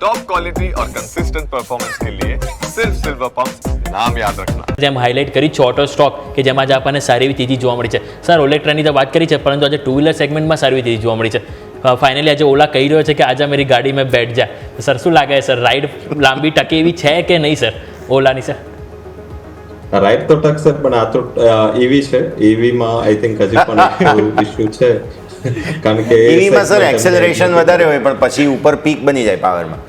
Top quality और consistent performance के लिए सिर्फ सिल्वर पंप नाम याद रखना જેમ હાઇલાઇટ કરી છે ઓટો સ્ટોક કે જેમાં આજે આપણને સારી એવી તેજી જોવા મળી છે સર ઓલેક્ટ્રાની તો વાત કરી છે પરંતુ આજે ટુ વ્હીલર સેગમેન્ટમાં સારી એવી તેજી જોવા મળી છે ફાઇનલી આજે ઓલા કહી રહ્યો છે કે આજે મેરી ગાડી મેં બેઠ જા તો સર શું લાગે છે સર રાઈડ લાંબી ટકે એવી છે કે નહીં સર ઓલાની સર રાઈટ તો ટકશે પણ આ તો ઈવી છે ઈવીમાં આઈ થિંક હજી પણ ઇશ્યુ છે કારણ કે એ ઈવીમાં સર segment એક્સેલરેશન વધારે હોય પણ પછી ઉપર પીક બની જાય પાવરમાં હા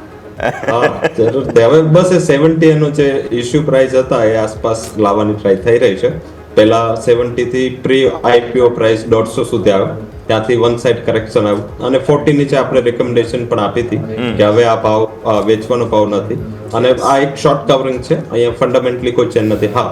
જરૂર. હવે બસ એ સેવન્ટી એનો જે ઇશ્યુ પ્રાઇસ હતા એ આસપાસ લાવવાની ટ્રાય થઈ રહી છે. પહેલા સેવન્ટી થી પ્રી આઈપીઓ પ્રાઇસ દોઢસો સુધી આવ્યો ત્યાંથી વન સાઇડ કરેક્શન આવ્યું અને ફોર્ટી નીચે આપણે રેકમેન્ડેશન પણ આપી હતી કે હવે આ ભાવ વેચવાનો ભાવ નથી. અને આ એક શોર્ટ કવરિંગ છે. અહીંયા ફંડામેન્ટલી કોઈ ચેન નથી. હા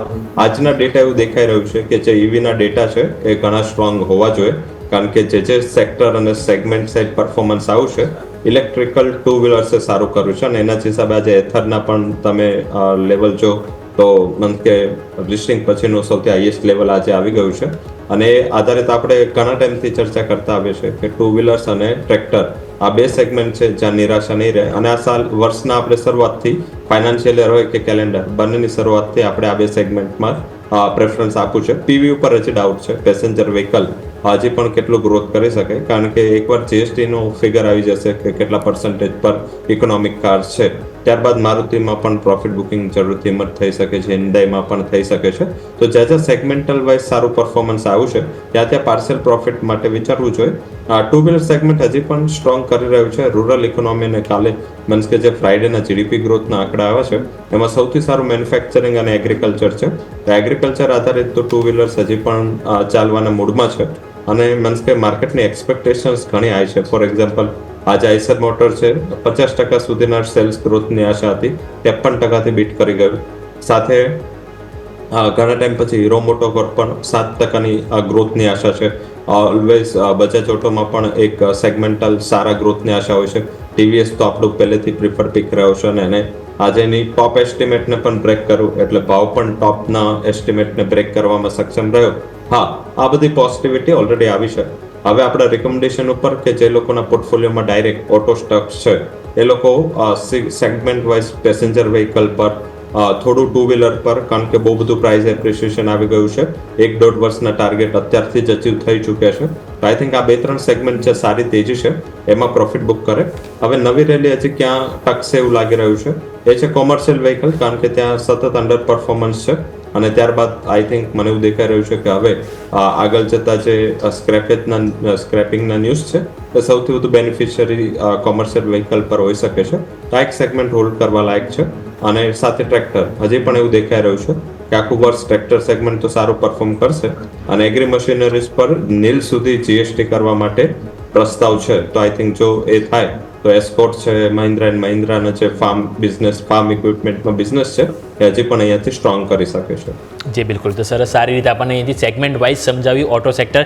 આજના ડેટા એવું દેખાઈ રહ્યું છે કે જે ઈવીના ના ડેટા છે એ ઘણા સ્ટ્રોંગ હોવા જોઈએ. કારણ કે જે જે સેક્ટર અને સેગમેન્ટ સાઇડ પરફોર્મન્સ આવશે ઇલેક્ટ્રિકલ ટુ વ્હીલર્સે સારું કર્યું છે અને એના હિસાબે આજે એથરના પણ તમે લેવલ જો તો મન કે લિસ્ટિંગ પછીનું સૌથી હાઈએસ્ટ લેવલ આજે આવી ગયું છે. અને એ આધારિત આપણે ઘણા ટાઈમથી ચર્ચા કરતા આવીએ છીએ કે ટુ વ્હીલર્સ અને ટ્રેક્ટર આ બે સેગમેન્ટ છે જ્યાં નિરાશા નહીં રહે. અને આ સાલ, વર્ષના આપણે શરૂઆતથી ફાઇનાન્શિયલ યર હોય કે કેલેન્ડર, બંનેની શરૂઆતથી આપણે આ બે સેગમેન્ટમાં પ્રેફરન્સ આપવું છે. પીવી ઉપર હજી ડાઉટ છે. પેસેન્જર, વ્હીકલ હજી પણ કેટલું ગ્રોથ કરી શકે? કારણ કે એકવાર જીએસટીનું ફિગર આવી જશે કે કેટલા પર્સન્ટેજ પર ઇકોનોમિક કાર છે, ત્યારબાદ મારુતિમાં પણ પ્રોફિટ બુકિંગ જરૂરથી મત થઈ શકે છે હિન્દાઈમાં પણ થઈ શકે છે. તો જ્યાં જ્યાં સેગમેન્ટલ વાઇઝ સારું પરફોર્મન્સ આવ્યું છે, ત્યાં ત્યાં પાર્સલ પ્રોફિટ માટે વિચારવું જોઈએ. ટુ વ્હીલર સેગમેન્ટ હજી પણ સ્ટ્રોંગ કરી રહ્યું છે. રૂરલ ઇકોનોમીને કાલે મીન્સ કે જે ફ્રાઇડેના જીડીપી ગ્રોથના આંકડા આવ્યા છે, એમાં સૌથી સારું મેન્યુફેક્ચરિંગ અને એગ્રીકલ્ચર છે. એગ્રીકલ્ચર આધારિત તો ટુ વ્હીલર્સ હજી પણ ચાલવાના મૂડમાં છે. અને મીન્સ કે માર્કેટની એક્સપેક્ટેશન્સ ઘણી હાઈ છે. ફોર એક્ઝામ્પલ આજે આઈસર મોટર છે, પચાસ ટકા સુધીના સેલ્સ ગ્રોથની આશા હતી, ત્રેપન ટકાથી બીટ કરી ગયું. સાથે ઘણા ટાઈમ પછી હીરો મોટોકોર્પ પણ સાત ટકાની ગ્રોથની આશા છે. ઓલવેઝ બજાજ ઓટોમાં પણ એક સેગમેન્ટલ સારા ગ્રોથની આશા હોય છે. ટીવીએસ તો આપણું પહેલેથી પ્રિફર પીક રહ્યો છે અને એને આજે એની ટોપ એસ્ટિમેટને પણ બ્રેક કર્યું. એટલે ભાવ પણ ટોપના એસ્ટિમેટને બ્રેક કરવામાં સક્ષમ રહ્યો. હા, આ બધી પોઝિટિવિટી ઓલરેડી આવી છે. હવે આપણા રિકમેન્ડેશન ઉપર કે જે લોકોના પોર્ટફોલિયોમાં ડાયરેક્ટ ઓટો સ્ટોક્સ છે, એ લોકો સેગમેન્ટ વાઇઝ પેસેન્જર વ્હીકલ પર થોડું ટુ વ્હીલર પર, કારણ કે બહુ બધું પ્રાઇસ એપ્રિસિએશન આવી ગયું છે. એક દોઢ વર્ષના ટાર્ગેટ અત્યારથી જ અચીવ થઈ ચૂક્યા છે. તો આઈ થિંક આ બે ત્રણ સેગમેન્ટ છે, સારી તેજી છે, એમાં પ્રોફિટ બુક કરે. હવે નવી રેલી હજી ક્યાં ટકશે એવું લાગી રહ્યું છે. એ છે કોમર્શિયલ વ્હીકલ કારણ કે ત્યાં સતત અંડર પરફોર્મન્સ છે. અને ત્યારબાદ આઈ થિંક મને એવું દેખાઈ રહ્યું છે કે હવે આગળ જતા જે સ્ક્રેપેજના સ્ક્રેપિંગના ન્યૂઝ છે, એ સૌથી વધુ બેનિફિશિયરી કોમર્શિયલ વ્હીકલ પર હોઈ શકે છે. આ એક સેગમેન્ટ હોલ્ડ કરવા લાયક છે અને સાથે ટ્રેક્ટર હજી પણ એવું દેખાઈ રહ્યું છે કે આખું વર્ષ ટ્રેક્ટર સેગમેન્ટ તો સારું પરફોર્મ કરશે અને એગ્રી મશીનરીઝ પર નીલ સુધી જીએસટી કરવા માટે પ્રસ્તાવ છે. તો આઈ થિંક જો એ થાય તો એસ્કોટ છે, મહિન્દ્રા એન્ડ મહિન્દ્રાનો જે ફાર્મ બિઝનેસ ફાર્મ ઇક્વિપમેન્ટનો બિઝનેસ છે, એ હજી પણ અહીંયાથી સ્ટ્રોંગ કરી શકે છે. જી, બિલકુલ. તો સરસ સારી રીતે આપણને અહીંથી સેગમેન્ટ વાઇઝ સમજાવ્યું ઓટો સેક્ટર